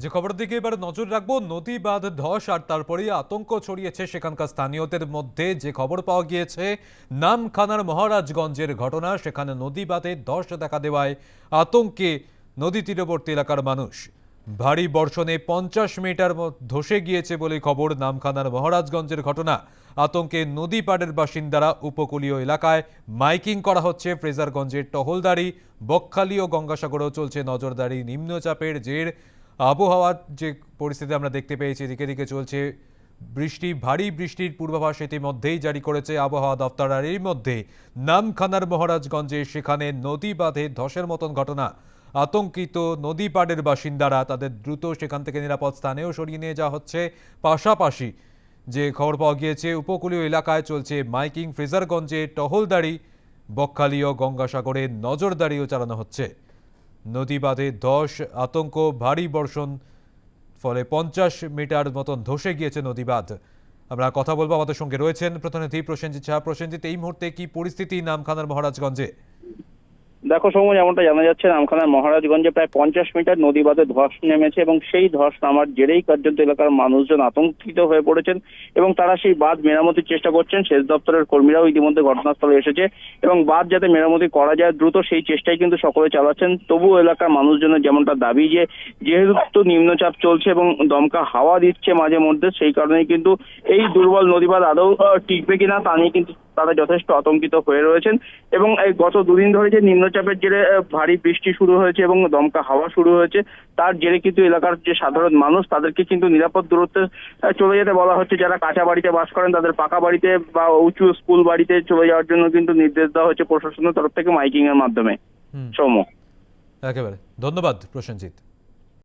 যে খবরের দিকে এবার নজর রাখব, নদী বাঁধ ধস আর তারপরেই আতঙ্ক ছড়িয়েছে সেখানকার স্থানীয়দের মধ্যে। যে খবর পাওয়া গিয়েছে, নামখানার মহারাজগঞ্জের ঘটনা, সেখানে নদী বাঁধে ধস দেখা দেওয়ায় আতঙ্কে নদী তীরবর্তী এলাকার মানুষ। ভারী বর্ষণে পঞ্চাশ মিটার ধসে গিয়েছে বলে খবর নামখানার মহারাজগঞ্জের ঘটনা। আতঙ্কে নদী পাড়ের বাসিন্দারা উপকূলীয় এলাকায় মাইকিং করা হচ্ছে। ফ্রেজারগঞ্জের টহলদারি, বকখালি ও গঙ্গাসাগরেও চলছে নজরদারি। নিম্নচাপের জের আবহাওয়ার যে পরিস্থিতি আমরা দেখতে পেয়েছি দিকে দিকে চলছে। বৃষ্টি, ভারী বৃষ্টির পূর্বাভাস ইতিমধ্যেই জারি করেছে আবহাওয়া দফতর আর এর মধ্যে নামখানার মহারাজগঞ্জে সেখানে নদী বাঁধে ধসের মতন ঘটনা। আতঙ্কিত নদী পাড়ের বাসিন্দারা তাদের দ্রুত সেখান থেকে নিরাপদ স্থানেও সরিয়ে নিয়ে যাওয়া হচ্ছে। পাশাপাশি যে খবর পাওয়া গিয়েছে, উপকূলীয় এলাকায় চলছে মাইকিং ফ্রেজারগঞ্জে টহলদারি। বকখালি ও গঙ্গাসাগরে নজরদারিও চালানো হচ্ছে। নদী বাঁধে দশ আতঙ্ক, ভারী বর্ষণ, ফলে পঞ্চাশ মিটার মতন ধসে গিয়েছে নদী বাঁধ আমরা কথা বলব আমাদের সঙ্গে রয়েছেন প্রতিনিধি প্রসেনজিৎ ঝা প্রসেনজিৎ, এই মুহূর্তে কি পরিস্থিতি নামখানার মহারাজগঞ্জে? দেখো সময় যেমনটা জানা যাচ্ছে নামখানার মহারাজগঞ্জে প্রায় পঞ্চাশ মিটার নদী বাঁধে ধস নেমেছে এবং সেই ধস নামার জেরেই কার্যত এলাকার মানুষজন আতঙ্কিত হয়ে পড়েছেন এবং তারা সেই বাঁধ মেরামতির চেষ্টা করছেন। সেচ দপ্তরের কর্মীরাও ইতিমধ্যে ঘটনাস্থলে এসেছে এবং বাঁধ যাতে মেরামতি করা যায় দ্রুত সেই চেষ্টাই কিন্তু সকলে চালাচ্ছেন। তবুও এলাকার মানুষজনের যেমনটা দাবি যে যেহেতু নিম্নচাপ চলছে এবং দমকা হাওয়া দিচ্ছে মাঝে মধ্যে সেই কারণেই কিন্তু এই দুর্বল নদীবাঁধ আদৌ আহ, টিকবে কিনা তা নিয়ে কিন্তু তারা যথেষ্ট আতঙ্কিত হয়ে রয়েছেন এবং এই গত দুদিন ধরে যে নিম্নচাপের জেরে ভারী বৃষ্টি শুরু হয়েছে এবং দমকা হাওয়া শুরু হয়েছে তার জেরে কিন্তু এলাকার যে সাধারণ মানুষ তাদেরকে কিন্তু নিরাপদ দূরত্বে চলে যেতে বলা হচ্ছে। যারা কাঁচা বাড়িতে বাস করেন তাদের পাকা বাড়িতে বা উঁচু স্কুল বাড়িতে চলে যাওয়ার জন্য কিন্তু নির্দেশ দেওয়া হচ্ছে প্রশাসনের তরফ থেকে মাইকিং এর মাধ্যমে সৌম্য। একেবারে। ধন্যবাদ প্রসেনজিৎ।